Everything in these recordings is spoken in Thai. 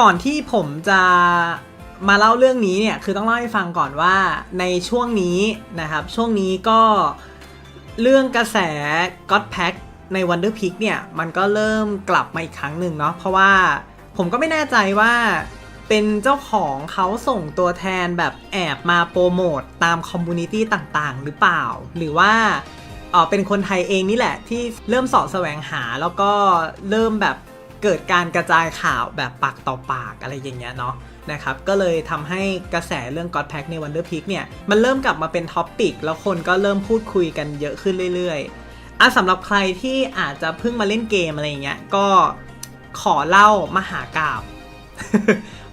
ก่อนที่ผมจะมาเล่าเรื่องนี้เนี่ยคือต้องเล่าให้ฟังก่อนว่าในช่วงนี้นะครับ ช่วงนี้ก็เรื่องกระแส God Pack ใน Wonder Peak เนี่ย มันก็เริ่มกลับมาอีกครั้งหนึ่งเนาะเพราะว่าผมก็ไม่แน่ใจว่าเป็นเจ้าของเขาส่งตัวแทนแบบแอบมาโปรโมตตามคอมมูนิตี้ต่างๆ หรือเปล่า หรือว่าเออเป็นคนไทยเองนี่แหละที่เริ่มสอบแสวงหาแล้วก็เริ่มแบบ เกิดการกระจายข่าวแบบปากต่อปากอะไรอย่างเงี้ยเนาะนะครับก็เลยทำให้กระแสเรื่อง God Pack ใน Wonder Peak เนี่ยมันเริ่มกลับมาเป็นท็อปปิกแล้วคนก็เริ่มพูดคุยกันเยอะขึ้นเรื่อยๆอะสำหรับใครที่อาจจะเพิ่งมาเล่นเกมอะไรอย่างเงี้ยก็ขอเล่ามหากาบ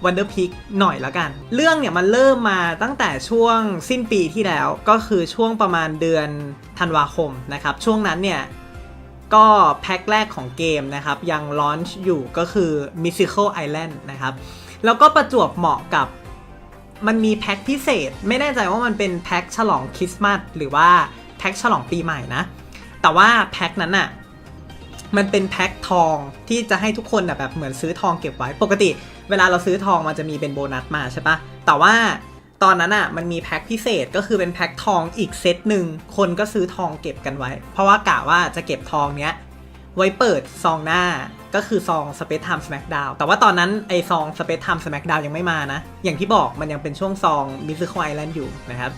Wonder Peak หน่อยแล้วกัน เรื่องเนี่ยมันเริ่มมาตั้งแต่ช่วงสิ้นปีที่แล้วก็คือช่วงประมาณเดือนธันวาคมนะครับ ช่วงนั้นเนี่ย ก็แพ็คแรกของเกมนะครับ ยังลอนช์อยู่ก็คือ Mystical Island นะครับ แล้วก็ประจวบเหมาะกับมันมีแพ็คพิเศษ ไม่แน่ใจว่ามันเป็นแพ็คฉลองคริสต์มาสหรือว่าแพ็คฉลองปีใหม่นะ แต่ว่าแพ็คนั้นอะมันเป็นแพ็คทองที่จะให้ทุกคนอะแบบเหมือนซื้อทองเก็บไว้ ปกติ เวลาเราซื้อทองมันจะมีเป็นโบนัสมาใช่ปะแต่ว่า ตอนนั้นอะมันมีแพ็คพิเศษก็คือเป็นแพ็คทองอีกเซตหนึ่งคนก็ซื้อทองเก็บกันไว้ เพราะว่ากะว่าจะเก็บทองเนี้ยไว้เปิดซองหน้าก็คือซอง Space Time Smackdown แต่ว่าตอนนั้นไอซอง Space Time Smackdown ยังไม่มานะ อย่างที่บอกมันยังเป็นช่วงซอง Mystical Island อยู่นะครับ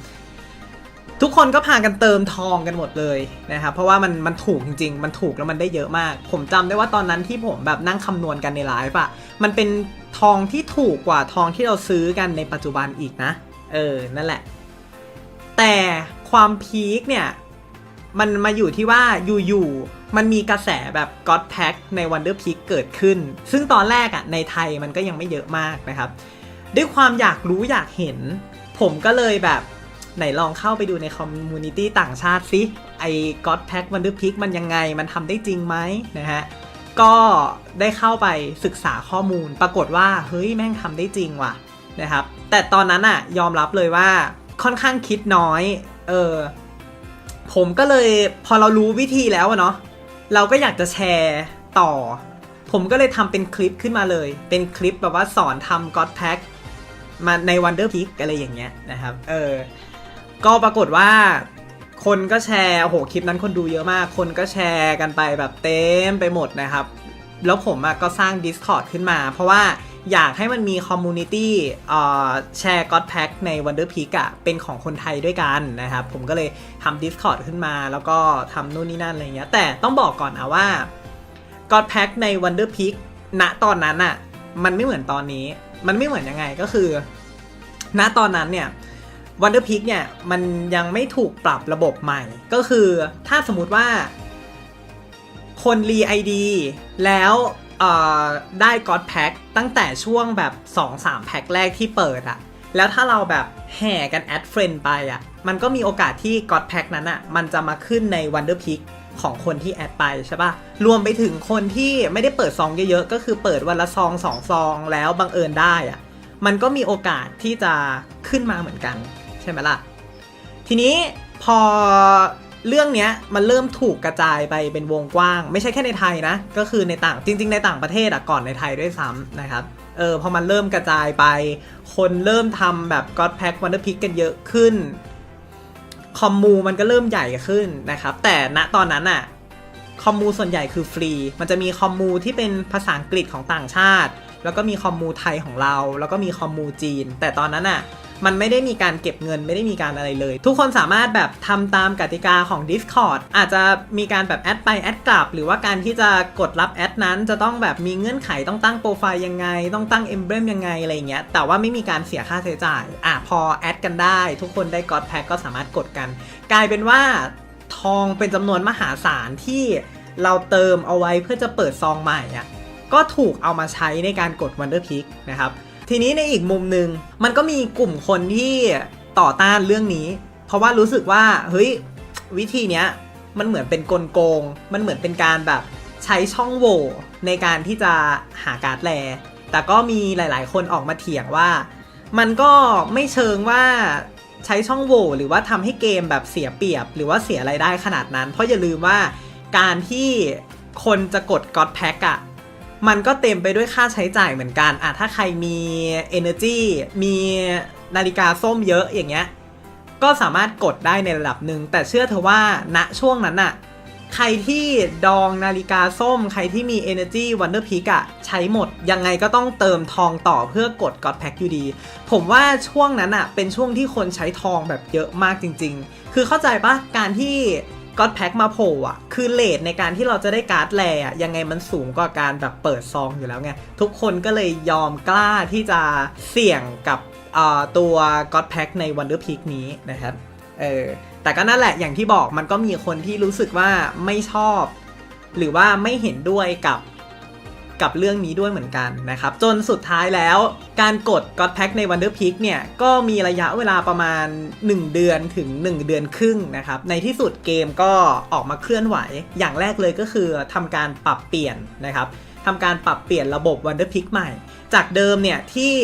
ทุกคนก็พากันเติมทองกันหมดเลยนะครับเพราะว่ามันมันถูกจริงๆ มันถูกแล้วมันได้เยอะมาก ผมจำได้ว่าตอนนั้นที่ผมแบบนั่งคำนวณกันในไลฟ์อะมันเป็นทองที่ถูกกว่าทองที่เราซื้อกันในปัจจุบันอีกนะ เออ นั่นแหละ แต่ความพีคเนี่ย มันมาอยู่ที่ว่าอยู่ๆมันมีกระแสแบบ God Pack ใน Wonder Peak เกิดขึ้น ซึ่งตอนแรกอะ่ะในไทยมันก็ยังไม่เยอะมากนะครับ ด้วยความอยากรู้อยากเห็น ผมก็เลยแบบไหนลองเข้าไปดูในคอมมูนิตี้ต่างชาติสิไอ้ God Pack Wonder Peak มันยังไงมันทำได้จริงไหมนะฮะก็ได้เข้าไปศึกษาข้อมูล ปรากฏว่าเฮ้ยแม่งทำได้จริงว่ะนะครับ แต่ตอนนั้นอะยอมรับเลยว่าค่อนข้างคิดน้อย เออ ผมก็เลยพอเรารู้วิธีแล้วเนาะ เราก็อยากจะแชร์ต่อ ผมก็เลยทำเป็นคลิปขึ้นมาเลย เป็นคลิปแบบว่าสอนทำ God Pack มาใน Wonder Peak อะไรอย่างเงี้ยนะครับ เออ ก็ปรากฏว่าคนก็แชร์ โอ้โห คลิปนั้นคนดูเยอะมาก คนก็แชร์กันไปแบบเต็มไปหมดนะครับ แล้วผมก็สร้าง Discord ขึ้นมา เพราะว่า อยากให้มันมีคอมมูนิตี้แชร์ God Pack ใน Wonder Peak อะเป็นของคนไทยด้วยกันนะครับ ผมก็เลยทำ Discord ขึ้นมา แล้วก็ทำนู่นนี่นั่นอะไรเงี้ย แต่ต้องบอกก่อนนะว่า God Pack ใน Wonder Peak ณตอนนั้นอะมันไม่เหมือนตอนนี้ มันไม่เหมือนยังไงก็คือ ณตอนนั้นเนี่ย Wonder Peak เนี่ยมันยังไม่ถูกปรับระบบใหม่ ก็คือถ้าสมมติว่าคนรี ID แล้ว ได้ God Pack ตั้งแต่ช่วงแบบ 2-3 แพ็คแรกที่เปิดอะแล้วถ้าเราแบบแห่กันแอดเฟรนไปอะมันก็มีโอกาสที่ God Pack นั้นอะมันจะมาขึ้นใน Wonder Peak ของคนที่แอดไปใช่ปะรวมไปถึงคนที่ไม่ได้เปิดซองเยอะๆ ก็คือเปิดวันละซองสองซองแล้วบังเอิญได้อะมันก็มีโอกาสที่จะขึ้นมาเหมือนกัน ใช่ไหมล่ะ ทีนี้พอ เรื่องเนี้ยมันเริ่มถูกกระจายไปเป็นวงกว้าง ไม่ใช่แค่ในไทยนะ ก็คือในต่างจริง ๆ ในต่างประเทศอะก่อนในไทยด้วยซ้ำนะครับเออพอมันเริ่มกระจายไป คนเริ่มทำแบบ God Pack Wonder Pick กันเยอะขึ้น คอมมูมันก็เริ่มใหญ่ขึ้นนะครับ แต่ณตอนนั้นอะคอมมูส่วนใหญ่คือฟรี มันจะมีคอมมูที่เป็นภาษาอังกฤษของต่างชาติ แล้วก็มีคอมมูไทยของเรา แล้วก็มีคอมมูจีน แต่ตอนนั้นอะ มันไม่ได้มีการเก็บเงินไม่ได้มีการอะไรเลย ทุกคนสามารถแบบทำตามกติกาของ Discord อาจจะมีการแบบแอดไปแอดกลับ หรือว่าการที่จะกดรับแอดนั้น จะต้องแบบมีเงื่อนไขต้องตั้งโปรไฟล์ยังไง ต้องตั้งเอมเบรมยังไงอะไรเงี้ยแต่ว่าไม่มีการเสียค่าใช้จ่ายอะพอแอดกันได้ ทุกคนได้กอดแพ็กก็สามารถกดกัน กลายเป็นว่าทองเป็นจำนวนมหาศาลที่เราเติมเอาไว้เพื่อจะเปิดซองใหม่อะก็ถูกเอามาใช้ในการกด Wonder Peak นะครับ ทีนี้ในอีกมุมหนึ่งมันก็มีกลุ่มคนที่ต่อต้านเรื่องนี้ เพราะว่ารู้สึกว่าเฮ้ยวิธีเนี้ยมันเหมือนเป็นกลโกง มันเหมือนเป็นการแบบใช้ช่องโหว่ในการที่จะหาการ์ดแล แต่ก็มีหลายๆ คนออกมาเถียงว่า มันก็ไม่เชิงว่าใช้ช่องโหว่หรือว่าทำให้เกมแบบเสียเปรียบ หรือว่าเสียรายได้ขนาดนั้น เพราะอย่าลืมว่าการที่คนจะกด God Pack อะ มันก็เต็มไปด้วยค่าใช้จ่ายเหมือนกันอะถ้าใครมี energy มีนาฬิกาส้มเยอะอย่างเงี้ย ก็สามารถกดได้ในระดับหนึ่ง แต่เชื่อเธอว่าณช่วงนั้นอะใครที่ดองนาฬิกาส้ม ใครที่มี Energy Wonder Peak อะใช้หมด ยังไงก็ต้องเติมทองต่อเพื่อกด God Pack อยู่ดี ผมว่าช่วงนั้นอะเป็นช่วงที่คนใช้ทองแบบเยอะมากจริง ๆ คือเข้าใจปะการที่ ก็แพ็คมาโผล่อะคือเลทในการที่เราจะได้การ์ดแลอะยังไงมันสูงกว่าการแบบเปิดซองอยู่แล้วไง ทุกคนก็เลยยอมกล้าที่จะเสี่ยงกับตัว God Pack ในวันเดอร์พีคนี้นะครับ เออ แต่ก็นั่นแหละอย่างที่บอกมันก็มีคนที่รู้สึกว่าไม่ชอบ หรือว่าไม่เห็นด้วยกับ กับเรื่องนี้ด้วยเหมือนกันนะครับ จนสุดท้ายแล้วการกด God Pack ใน Wonder Peak เนี่ย ก็มีระยะเวลาประมาณ 1 เดือนถึง 1 เดือนครึ่งนะครับ ในที่สุดเกมก็ออกมาเคลื่อนไหว อย่างแรกเลยก็คือทำการปรับเปลี่ยนนะครับทำการปรับเปลี่ยนระบบ Wonder Peak ใหม่ จากเดิมเนี่ยที่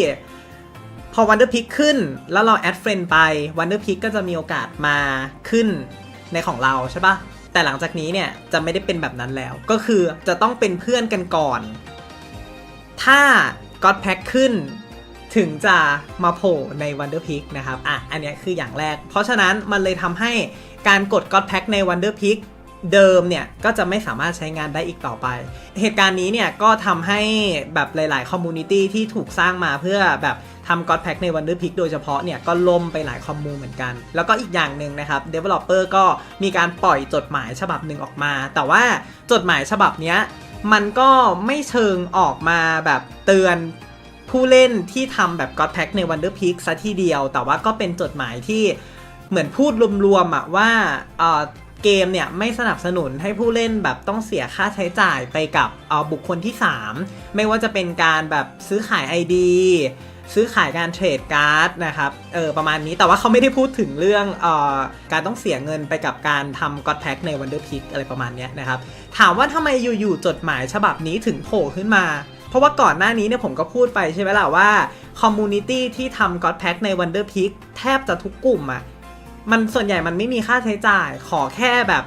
พอ Wonder Peak ขึ้น แล้วเราแอดเฟรนไป Wonder Peak ก็จะมีโอกาสมาขึ้นในของเราใช่ปะแต่หลังจากนี้เนี่ยจะไม่ได้เป็นแบบนั้นแล้ว ก็คือจะต้องเป็นเพื่อนกันก่อน ถ้า God Pack ขึ้นถึงจะมาโผล่ใน Wonder Peak นะครับ อะ อันนี้คืออย่างแรก เพราะฉะนั้นมันเลยทำให้การกด God Pack ใน Wonder Peak เดิมเนี่ย ก็จะไม่สามารถใช้งานได้อีกต่อไป เหตุการณ์นี้เนี่ย ก็ทำให้แบบหลาย ๆ คอมมูนิตี้ที่ถูกสร้างมาเพื่อแบบทำ God Pack ใน Wonder Peak โดยเฉพาะเนี่ย ก็ล่มไปหลายคอมมูเหมือนกัน แล้วก็อีกอย่างหนึ่งนะครับ Developer ก็มีการปล่อยจดหมายฉบับหนึ่งออกมา แต่ว่าจดหมายฉบับเนี้ย มันก็ไม่เชิงออกมาแบบเตือนผู้เล่นที่ทำแบบ God Pack ใน Wonder Peak ซะทีเดียว แต่ว่าก็เป็นจดหมายที่เหมือนพูดรวมๆอะว่าเกมเนี่ยไม่สนับสนุนให้ผู้เล่นแบบต้องเสียค่าใช้จ่ายไปกับบุคคลที่ 3 ไม่ว่าจะเป็นการแบบซื้อขาย ID ซื้อขายการเทรดการ์ดนะครับ เออประมาณนี้ แต่ว่าเขาไม่ได้พูดถึงเรื่องเออการต้องเสียเงินไปกับการทำ God Pack ใน Wonder Peak อะไรประมาณนี้นะครับ ถามว่าทำไมอยู่ๆจดหมายฉบับนี้ถึงโผล่ขึ้นมา เพราะว่าก่อนหน้านี้เนี่ยผมก็พูดไปใช่ไหมล่ะว่าคอมมูนิตี้ที่ทำ God Pack ใน Wonder Peak แทบจะทุกกลุ่มอะมันส่วนใหญ่มันไม่มีค่าใช้จ่ายขอแค่แบบ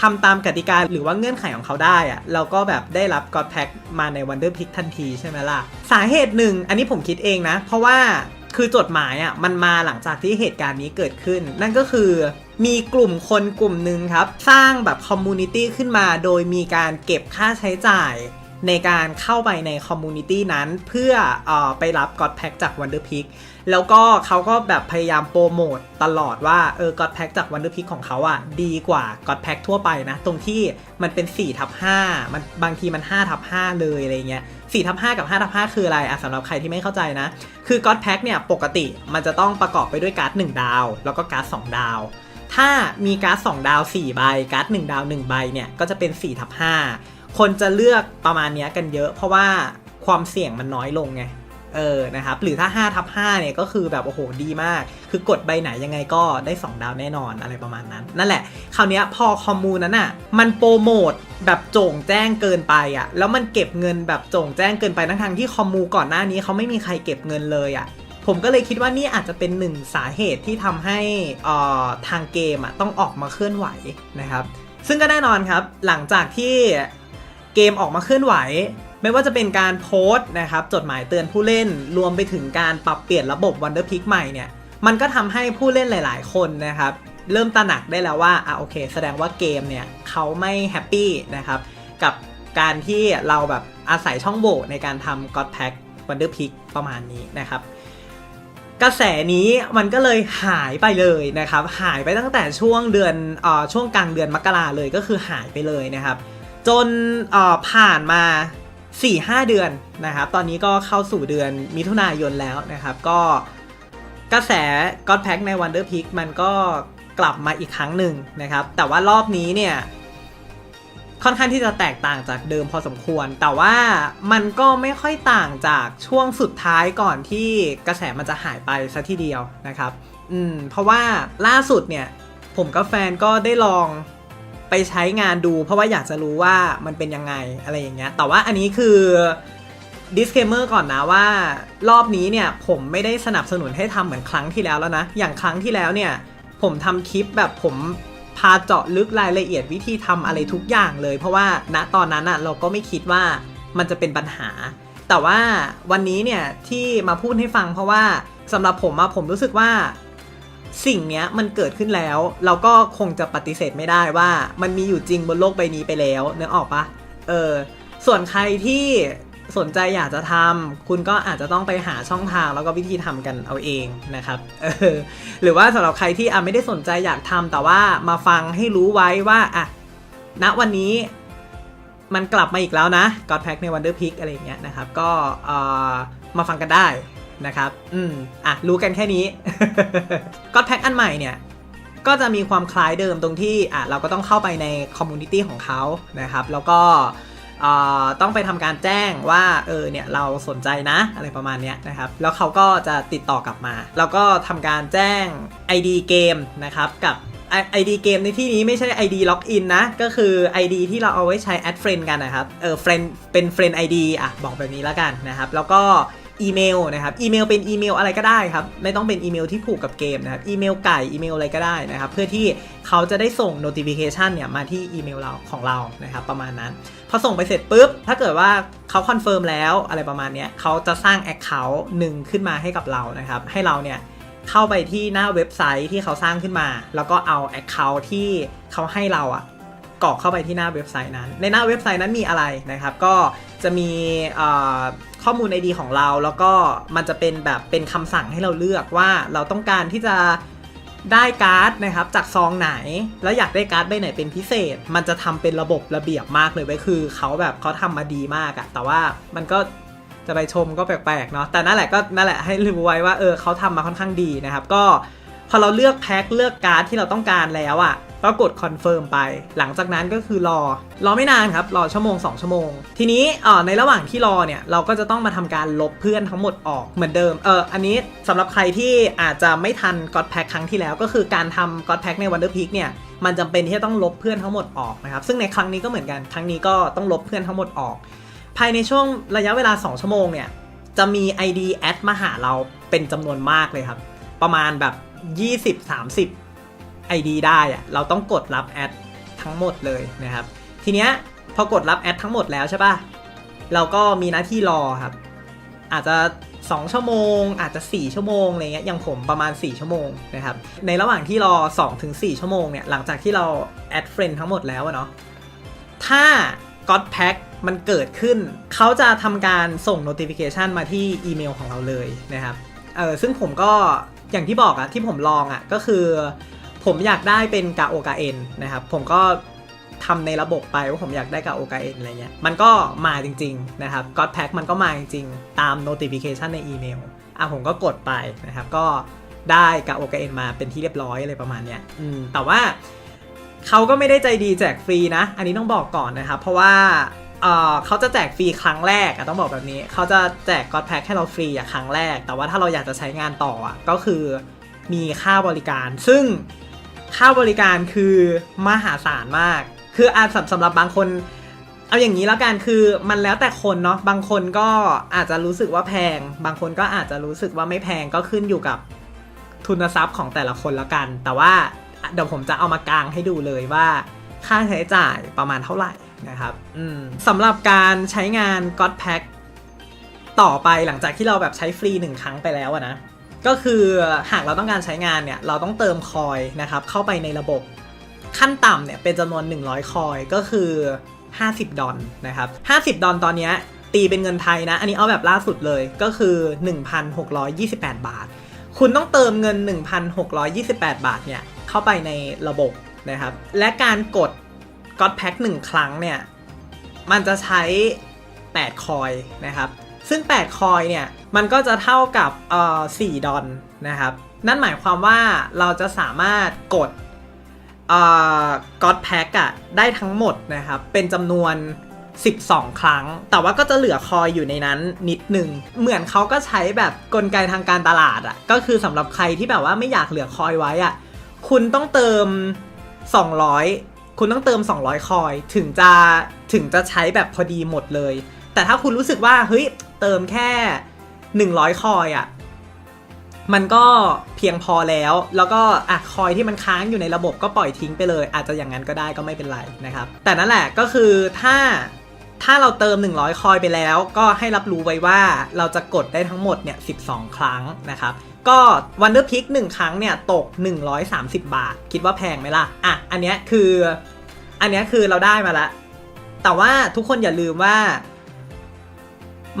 ทำตามกติกาหรือว่าเงื่อนไขของเขาได้อะเราก็แบบได้รับกอดแพ็กมาในวันเดอร์พิกทันทีใช่ไหมล่ะ สาเหตุหนึ่ง อันนี้ผมคิดเองนะ เพราะว่าคือจดหมายอะมันมาหลังจากที่เหตุการณ์นี้เกิดขึ้น นั่นก็คือมีกลุ่มคนกลุ่มหนึ่งครับ สร้างแบบคอมมูนิตี้ขึ้นมาโดยมีการเก็บค่าใช้จ่าย ในการเข้าไปในคอมมูนิตี้นั้นเพื่ออไปรับ God Pack จาก Wonder Peak แล้วก็เขาก็แบบพยายามโปรโมทตลอดว่าเออ God Pack จาก Wonder Peak ของเขาอะดีกว่า God Pack ทั่วไปนะ ตรงที่มันเป็น4ทับ5มันบางทีมัน5ทับ5เลยอะไรเงี้ย4ทับ5กับ5ทับ5คืออะไรอะสำหรับใครที่ไม่เข้าใจนะ คือ God Pack เนี่ยปกติมันจะต้องประกอบไปด้วยการ์ด1ดาว แล้วก็การ์ด2ดาวถ้ามีการ์ด2ดาว 4 ใบ การ์ด1ดาว 1 ใบเนี่ย ก็จะเป็น4ทับ5 คนจะเลือกประมาณนี้กันเยอะ เพราะว่าความเสี่ยงมันน้อยลงไงเออนะครับหรือถ้า5ทับ5เนี่ยก็คือแบบโอ้โหดีมาก คือกดใบไหนยังไงก็ได้ 2 ดาวแน่นอนอะไรประมาณนั้น นั่นแหละ คราวนี้พอคอมมูนั้นอะมันโปรโมทแบบโจ่งแจ้งเกินไปอะแล้วมันเก็บเงินแบบโจ่งแจ้งเกินไปทั้งทางที่คอมมูก่อนหน้านี้เขาไม่มีใครเก็บเงินเลยอะผมก็เลยคิดว่านี่อาจจะเป็นหนึ่งสาเหตุที่ทำให้อ่อทางเกมอะต้องออกมาเคลื่อนไหวนะครับซึ่งก็แน่นอนครับหลังจากที่ เกมออกมาเคลื่อนไหว ไม่ว่าจะเป็นการโพสต์นะครับจดหมายเตือนผู้เล่นรวมไปถึงการปรับเปลี่ยนระบบ Wonder Peak ใหม่เนี่ยมันก็ทำให้ผู้เล่นหลาย ๆ คนนะครับเริ่มตระหนักได้แล้วว่าอะโอเค แสดงว่าเกมเนี่ยเขาไม่แฮปปี้นะครับกับการที่เราแบบอาศัยช่องโหว่ในการทำ God Pack Wonder Peak ประมาณนี้นะครับกระแสนี้มันก็เลยหายไปเลยนะครับ หายไปตั้งแต่ช่วงเดือนเอ่อช่วงกลางเดือนมกราเลยก็คือหายไปเลยนะครับ จนผ่านมา 4-5 เดือนนะครับ ตอนนี้ก็เข้าสู่เดือนมิถุนายนแล้วนะครับ ก็กระแส God Pack ใน Wonder Peak มันก็กลับมาอีกครั้งหนึ่งนะครับ แต่ว่ารอบนี้เนี่ย ค่อนข้างที่จะแตกต่างจากเดิมพอสมควร แต่ว่ามันก็ไม่ค่อยต่างจากช่วงสุดท้ายก่อนที่กระแสมันจะหายไปซะทีเดียวนะครับ อืม เพราะว่าล่าสุดเนี่ย ผมกับแฟนก็ได้ลอง ไปใช้งานดู เพราะว่าอยากจะรู้ว่ามันเป็นยังไงอะไรอย่างเงี้ย แต่ว่าอันนี้คือ disclaimer ก่อนนะว่ารอบนี้เนี่ยผมไม่ได้สนับสนุนให้ทำเหมือนครั้งที่แล้วแล้วนะ อย่างครั้งที่แล้วเนี่ยผมทำคลิปแบบผมพาเจาะลึกรายละเอียดวิธีทำอะไรทุกอย่างเลย เพราะว่าณตอนนั้นอะเราก็ไม่คิดว่ามันจะเป็นปัญหา แต่ว่าวันนี้เนี่ยที่มาพูดให้ฟังเพราะว่าสำหรับผมอะผมรู้สึกว่า สิ่งนี้มันเกิดขึ้นแล้ว เราก็คงจะปฏิเสธไม่ได้ว่ามันมีอยู่จริงบนโลกใบนี้ไปแล้วเนื้อออกปะเออส่วนใครที่สนใจอยากจะทำคุณก็อาจจะต้องไปหาช่องทางแล้วก็วิธีทำกันเอาเองนะครับเออหรือว่าสำหรับใครที่อะไม่ได้สนใจอยากทำแต่ว่ามาฟังให้รู้ไว้ว่าอะณวันนี้มันกลับมาอีกแล้วนะ God Pack ใน Wonder Pick อะไรอย่างเงี้ยนะครับ ก็เออมาฟังกันได้ นะครับ อืม อะ รู้กันแค่นี้ God Pack อันใหม่เนี่ย ก็จะมีความคล้ายเดิมตรงที่ อะ เราก็ต้องเข้าไปในคอมมูนิตี้ของเขานะครับ แล้วก็เอ่อต้องไปทำการแจ้งว่าเออเนี่ยเราสนใจนะอะไรประมาณเนี้ยนะครับ แล้วเขาก็จะติดต่อกลับมา แล้วก็ทำการแจ้ง ID เกมนะครับกับ ID เกมในที่นี้ไม่ใช่ ID ล็อกอินนะ ก็คือ ID ที่เราเอาไว้ใช้ add friend กันนะครับเออ friend เป็น friend ID อะบอกแบบนี้แล้วกันนะครับ แล้วก็ อีเมลนะครับอีเมลเป็นอีเมลอะไรก็ได้ครับไม่ต้องเป็นอีเมลที่ผูกกับเกมนะครับอีเมลไก่อีเมลอะไรก็ได้นะครับเพื่อที่เขาจะได้ส่ง notification เนี่ยมาที่อีเมลเราของเรานะครับประมาณนั้นพอส่งไปเสร็จปุ๊บถ้าเกิดว่าเขาคอนเฟิร์มแล้วอะไรประมาณนี้เขาจะสร้าง Account หนึ่งขึ้นมาให้กับเรานะครับให้เราเนี่ยเข้าไปที่หน้าเว็บไซต์ที่เขาสร้างขึ้นมา แล้วก็เอา Account ที่เขาให้เราอะกรอกเข้าไปที่หน้าเว็บไซต์นั้น ในหน้าเว็บไซต์นั้นมีอะไรนะครับ ก็ จะมีข้อมูล ID ของเรา แล้วก็มันจะเป็นแบบเป็นคำสั่งให้เราเลือกว่าเราต้องการที่จะได้การ์ดนะครับจากซองไหน แล้วอยากได้การ์ดใบไหนเป็นพิเศษ มันจะทำเป็นระบบระเบียบมากเลยไว้คือเขาแบบเขาทำมาดีมากอะแต่ว่ามันก็จะไปชมก็แปลกๆเนาะแต่นั่นแหละก็นั่นแหละให้รู้ไว้ว่าเออเขาทำมาค่อนข้างดีนะครับ ก็พอเราเลือกแพ็คเลือกการ์ดที่เราต้องการแล้วอะ ก็กดคอนเฟิร์มไป หลังจากนั้นก็คือรอ รอไม่นานครับ รอชั่วโมง 2 ชั่วโมง ทีนี้อ่อในระหว่างที่รอเนี่ยเราก็จะต้องมาทำการลบเพื่อนทั้งหมดออกเหมือนเดิม เอออันนี้สำหรับใครที่อาจจะไม่ทันก็อดแพ็คครั้งที่แล้วก็คือการทำก็อดแพ็คในวันเดอร์พีกเนี่ยมันจำเป็นที่จะต้องลบเพื่อนทั้งหมดออกนะครับ ซึ่งในครั้งนี้ก็เหมือนกัน ครั้งนี้ก็ต้องลบเพื่อนทั้งหมดออก ภายในช่วงระยะเวลา 2 ชั่วโมงเนี่ย จะมี ID แอดมาหาเราเป็นจำนวนมากเลยครับ ประมาณแบบ 20-30 ID ได้อะเราต้องกดรับแอดทั้งหมดเลยนะครับ ทีเนี้ยพอกดรับแอดทั้งหมดแล้วใช่ปะเราก็มีหน้าที่รอครับ อาจจะ 2 ชั่วโมง อาจจะ 4 ชั่วโมงอะไรเงี้ยอย่างผมประมาณ 4 ชั่วโมงนะครับ ในระหว่างที่รอ 2-4 ชั่วโมงเนี่ยหลังจากที่เราแอดเฟรนทั้งหมดแล้วเนาะถ้า God Pack มันเกิดขึ้น เขาจะทำการส่ง notification มาที่อีเมลของเราเลยนะครับ เออซึ่งผมก็อย่างที่บอกอะที่ผมลองอะก็คือ ผมอยากได้เป็นกาโอกาเอ็นนะครับ ผมก็ทำในระบบไปว่าผมอยากได้กาโอกาเอ็นอะไรเงี้ย มันก็มาจริง ๆ นะครับ God Pack มันก็มาจริง ๆ ตาม notification ในอีเมล อะผมก็กดไปนะครับ ก็ได้กาโอกาเอ็นมาเป็นที่เรียบร้อยอะไรประมาณเนี้ย อืม แต่ว่าเขาก็ไม่ได้ใจดีแจกฟรีนะ อันนี้ต้องบอกก่อนนะครับ เพราะว่าเเขาจะแจกฟรีครั้งแรกต้องบอกแบบนี้ เขาจะแจกก็อดแพ็คให้เราฟรีอะครั้งแรก แต่ว่าถ้าเราอยากจะใช้งานต่ออะก็คือมีค่าบริการ ซึ่ง ค่าบริการคือมหาศาลมาก คืออาสสำหรับบางคน เอาอย่างนี้แล้วกันคือมันแล้วแต่คนเนาะบางคนก็อาจจะรู้สึกว่าแพง บางคนก็อาจจะรู้สึกว่าไม่แพงก็ขึ้นอยู่กับทุนทรัพย์ของแต่ละคนแล้วกัน แต่ว่าเดี๋ยวผมจะเอามากางให้ดูเลยว่าค่าใช้จ่ายประมาณเท่าไหร่นะครับอืมสำหรับการใช้งาน God Pack ต่อไปหลังจากที่เราแบบใช้ฟรีหนึ่งครั้งไปแล้วนะ ก็คือหากเราต้องการใช้งานเนี่ยเราต้องเติมคอยนะครับเข้าไปในระบบขั้นต่ำเนี่ยเป็นจำนวน 100 คอยก็คือ 50 ดอลนะครับ 50 ดอลตอนนี้ตีเป็นเงินไทยนะ อันนี้เอาแบบล่าสุดเลยก็คือ 1,628 บาท คุณต้องเติมเงิน 1,628 บาทเนี่ยเข้าไปในระบบนะครับ และการกด God Pack 1 ครั้งเนี่ย มันจะใช้ 8 คอยนะครับ ซึ่ง 8 คอยเนี่ย มันก็จะเท่ากับเอ่อ4ดอลนะครับ นั่นหมายความว่าเราจะสามารถกดเอ่อ God Pack อะได้ทั้งหมดนะครับ เป็นจำนวน 12 ครั้ง แต่ว่าก็จะเหลือคอยอยู่ในนั้นนิดหนึ่ง เหมือนเขาก็ใช้แบบกลไกทางการตลาดอะก็คือสำหรับใครที่แบบว่าไม่อยากเหลือคอยไว้อะคุณต้องเติม 200 คุณต้องเติม 200 คอยถึงจะถึงจะใช้แบบพอดีหมดเลย แต่ถ้าคุณรู้สึกว่าเฮ้ยเติมแค่ 100 คอยอะมันก็เพียงพอแล้ว แล้วก็อะคอยที่มันค้างอยู่ในระบบก็ปล่อยทิ้งไปเลย อาจจะอย่างนั้นก็ได้ก็ไม่เป็นไรนะครับ แต่นั่นแหละก็คือถ้าถ้าเราเติม 100 คอยไปแล้ว ก็ให้รับรู้ไว้ว่าเราจะกดได้ทั้งหมดเนี่ย 12 ครั้งนะครับ ก็ Wonder Pick 1ครั้งเนี่ยตก 130 บาท คิดว่าแพงไหมล่ะ อะ อันเนี้ยคือ อันเนี้ยคือเราได้มาล้วแต่ว่าทุกคนอย่าลืมว่า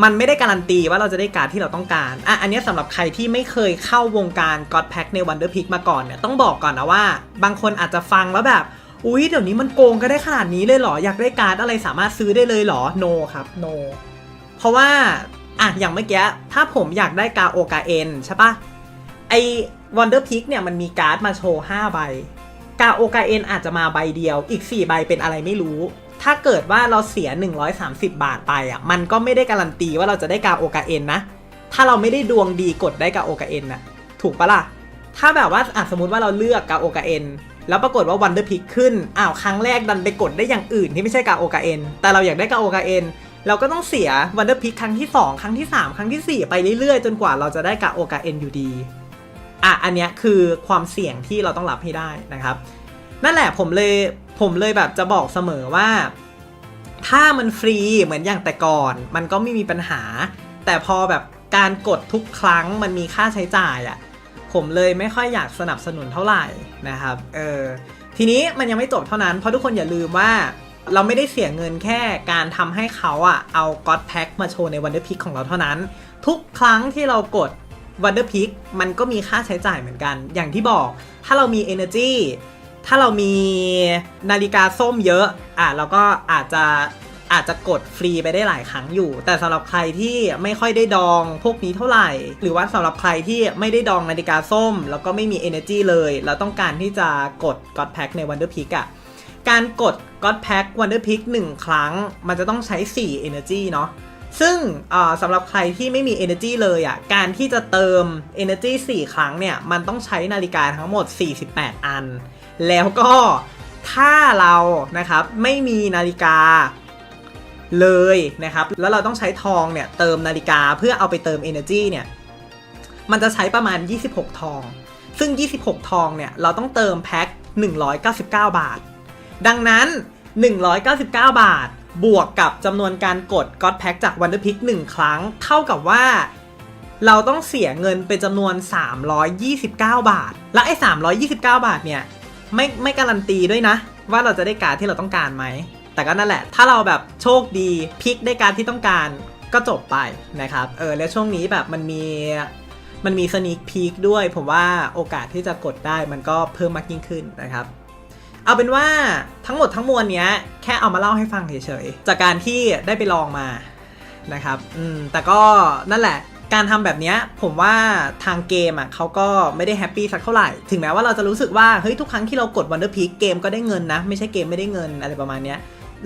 มันไม่ได้การันตีว่าเราจะได้การดที่เราต้องการ อะ อันนี้ยสำหรับใครที่ไม่เคยเข้าวงการ God Pack ใน Wonder Pick มาก่อนเนี่ย ต้องบอกก่อนนะว่า บางคนอาจจะฟังแล้วแบบ อุ๊ย เดี๋ยวนี้มันโกงก็ได้ขนาดนี้เลยเหรอ อยากได้การ์ดอะไรสามารถซื้อได้เลยเหรอ no ครับ no เพราะว่า อะ อย่างเมื่อกี้ ถ้าผมอยากได้กาโอกาเอ็นใช่ปะไอ Wonder Pick เนี่ยมันมีการ์ดมาโชว์5ใบ กาโอกาเอ็นอาจจะมาใบเดียว อีก4ใบเป็นอะไรไม่รู้ ถ้าเกิดว่าเราเสีย 130 บาทไปอะ มันก็ไม่ได้การันตีว่าเราจะได้กาโอกาเอ็นนะ ถ้าเราไม่ได้ดวงดีกดได้กาโอกาเอ็นน่ะถูกปะล่ะ ถ้าแบบว่าอะสมมติว่าเราเลือกกาโอกาเอ็นแล้วปรากฏว่าวันเดอร์พิกขึ้น อ้าวครั้งแรกดันไปกดได้อย่างอื่นที่ไม่ใช่กาโอกาเอ็นแต่เราอยากได้กาโอกาเอ็นเราก็ต้องเสียวันเดอร์พิกครั้งที่ 2 ครั้งที่ 3 ครั้งทีสี่4 ไปเรื่อยๆ จนกว่าเราจะได้กาโอกาเอ็นอยู่ดีอะอันเนี้ยคือความเสี่ยงที่เราต้องรับให้ได้นะครับ นั่นแหละผมเลย ผมเลยแบบจะบอกเสมอว่า ถ้ามันฟรีเหมือนอย่างแต่ก่อน มันก็ไม่มีปัญหา แต่พอแบบการกดทุกครั้งมันมีค่าใช้จ่ายอะ่ะผมเลยไม่ค่อยอยากสนับสนุนเท่าไหร่นะครับเออทีนี้มันยังไม่จบเท่านั้นเพราะทุกคนอย่าลืมว่าเราไม่ได้เสียเงินแค่การทำให้เขาอะเอา God Pack มาโชว์ใน Wonder Pick ของเราเท่านั้น ทุกครั้งที่เรากด Wonder Pick มันก็มีค่าใช้จ่ายเหมือนกัน อย่างที่บอกถ้าเรามี Energy ถ้าเรามีนาฬิกาส้มเยอะอะเราก็อาจจะอาจจะกดฟรีไปได้หลายครั้งอยู่ แต่สำหรับใครที่ไม่ค่อยได้ดองพวกนี้เท่าไหร่ หรือว่าสำหรับใครที่ไม่ได้ดองนาฬิกาส้ม แล้วก็ไม่มี energy เลย เราต้องการที่จะกด God Pack ใน Wonder Pick อะการกด God Pack Wonder Pick 1 ครั้ง มันจะต้องใช้ 4 energy เนาะซึ่งอ่าสำหรับใครที่ไม่มี energy เลยอะการที่จะเติม energy 4 ครั้งเนี่ยมันต้องใช้นาฬิกาทั้งหมด 48 อัน แล้วก็ถ้าเรานะครับไม่มีนาฬิกาเลยนะครับ แล้วเราต้องใช้ทองเนี่ยเติมนาฬิกาเพื่อเอาไปเติม Energy เนี่ย มันจะใช้ประมาณ 26 ทอง ซึ่ง 26 ทองเนี่ย เราต้องเติมแพ็ค 199 บาท ดังนั้น 199 บาท บวกกับจำนวนการกด God Pack จาก Wonder Pick 1ครั้ง เท่ากับว่า เราต้องเสียเงินเป็นจำนวน 329 บาท และไอ้ 329 บาทเนี่ย ไม่ไม่การันตีด้วยนะ ว่าเราจะได้การที่เราต้องการไหม แต่ก็นั่นแหละ ถ้าเราแบบโชคดีพิกได้การที่ต้องการก็จบไปนะครับ เออ แล้วช่วงนี้แบบมันมีมันมีสนิ k พีคด้วย ผมว่าโอกาสที่จะกดได้มันก็เพิ่มมากยิ่งขึ้นนะครับ เอาเป็นว่าทั้งหมดทั้งมวลเนี้ยแค่เอามาเล่าให้ฟังเฉยๆ จากการที่ได้ไปลองมานะครับ อืม แต่ก็นั่นแหละ การทำแบบนี้ผมว่าทางเกมอะเขาก็ไม่ได้แฮปปี้สักเท่าไหร่ ถึงแม้ว่าเราจะรู้สึกว่า เฮ้ย ทุกครั้งที่เรากด Wonder Peak เกมก็ได้เงินนะ ไม่ใช่เกมไม่ได้เงินอะไรประมาณนี้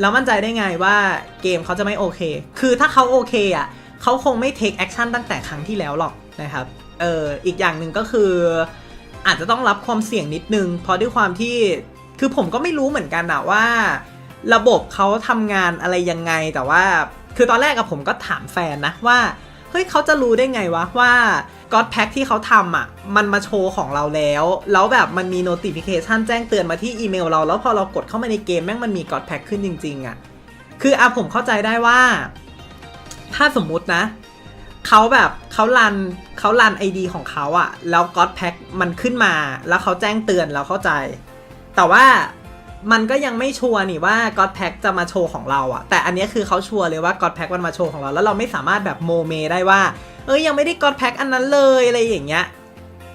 เรามั่นใจได้ไงว่าเกมเขาจะไม่โอเค คือถ้าเขาโอเคอะเขาคงไม่ take action ตั้งแต่ครั้งที่แล้วหรอกนะครับ เอออีกอย่างหนึ่งก็คืออาจจะต้องรับความเสี่ยงนิดนึง เพราะด้วยความที่คือผมก็ไม่รู้เหมือนกันอะว่า ระบบเขาทำงานอะไรยังไงแต่ว่า คือตอนแรกอะผมก็ถามแฟนนะว่า เฮ้ยเขาจะรู้ได้ไงวะว่า God Pack ที่เขาทำอะมันมาโชว์ของเราแล้ว แล้วแบบมันมี notification แจ้งเตือนมาที่อีเมลเรา แล้วพอเรากดเข้ามาในเกมแม่งมันมี God Pack ขึ้นจริง ๆอะคืออะผมเข้าใจได้ว่า ถ้าสมมุตินะเขาแบบเขารันเขารัน ID ของเขาอะแล้ว God Pack มันขึ้นมา แล้วเขาแจ้งเตือนเราเข้าใจ แต่ว่า มันก็ยังไม่ชัวร์นี่ว่า God Pack จะมาโชว์ของเราอะแต่อันนี้คือเขาชัวร์เลยว่า God Pack มันมาโชว์ของเรา แล้วเราไม่สามารถแบบโมเมได้ว่า เอ้ยยังไม่ได้ God Pack อันนั้นเลยอะไรอย่างเงี้ย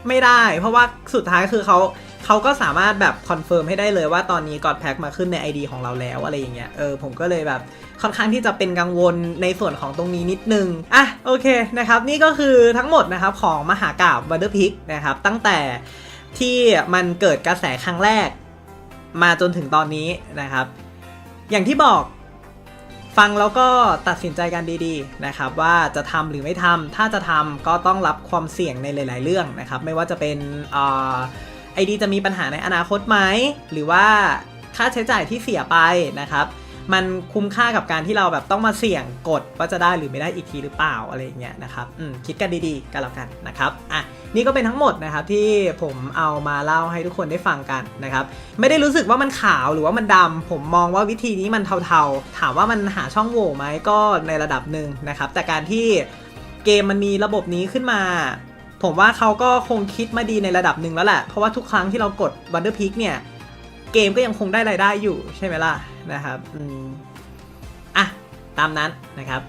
ไม่ได้ เพราะว่าสุดท้ายคือเขาเขาก็สามารถแบบคอนเฟิร์มให้ได้เลยว่าตอนนี้ God Pack มาขึ้นใน ID ของเราแล้วอะไรอย่างเงี้ยเออผมก็เลยแบบค่อนข้างที่จะเป็นกังวลในส่วนของตรงนี้นิดนึง อะโอเคนะครับนี่ก็คือทั้งหมดนะครับของมหากราบ Wonder Pick นะครับตั้งแต่ที่มันเกิดกระแสครั้งแรก มาจนถึงตอนนี้นะครับ อย่างที่บอกฟังแล้วก็ตัดสินใจกันดีๆนะครับว่าจะทำหรือไม่ทำถ้าจะทำก็ต้องรับความเสี่ยงในหลาย ๆ เรื่องนะครับ ไม่ว่าจะเป็นไอดีจะมีปัญหาในอนาคตไหมหรือว่าค่าใช้จ่ายที่เสียไปนะครับ มันคุ้มค่ากับการที่เราแบบต้องมาเสี่ยงกดว่าจะได้หรือไม่ได้อีกทีหรือเปล่าอะไรอย่างเงี้ยนะครับคิดกันดีๆกันแล้วกันนะครับอะนี่ก็เป็นทั้งหมดนะครับที่ผมเอามาเล่าให้ทุกคนได้ฟังกันนะครับไม่ได้รู้สึกว่ามันขาวหรือว่ามันดำผมมองว่าวิธีนี้มันเทาๆ ถามว่ามันหาช่องโหว่ไหมก็ในระดับหนึ่งนะครับแต่การที่เกมมันมีระบบนี้ขึ้นมา ผมว่าเขาก็คงคิดมาดีในระดับหนึ่งแล้วแหละเพราะว่าทุกครั้งที่เรากด Wonder Peak เนี่ยเกมก็ยังคงได้รายได้อยู่ใช่ไหมล่ะ นะครับ อืม อะ ตามนั้นนะครับ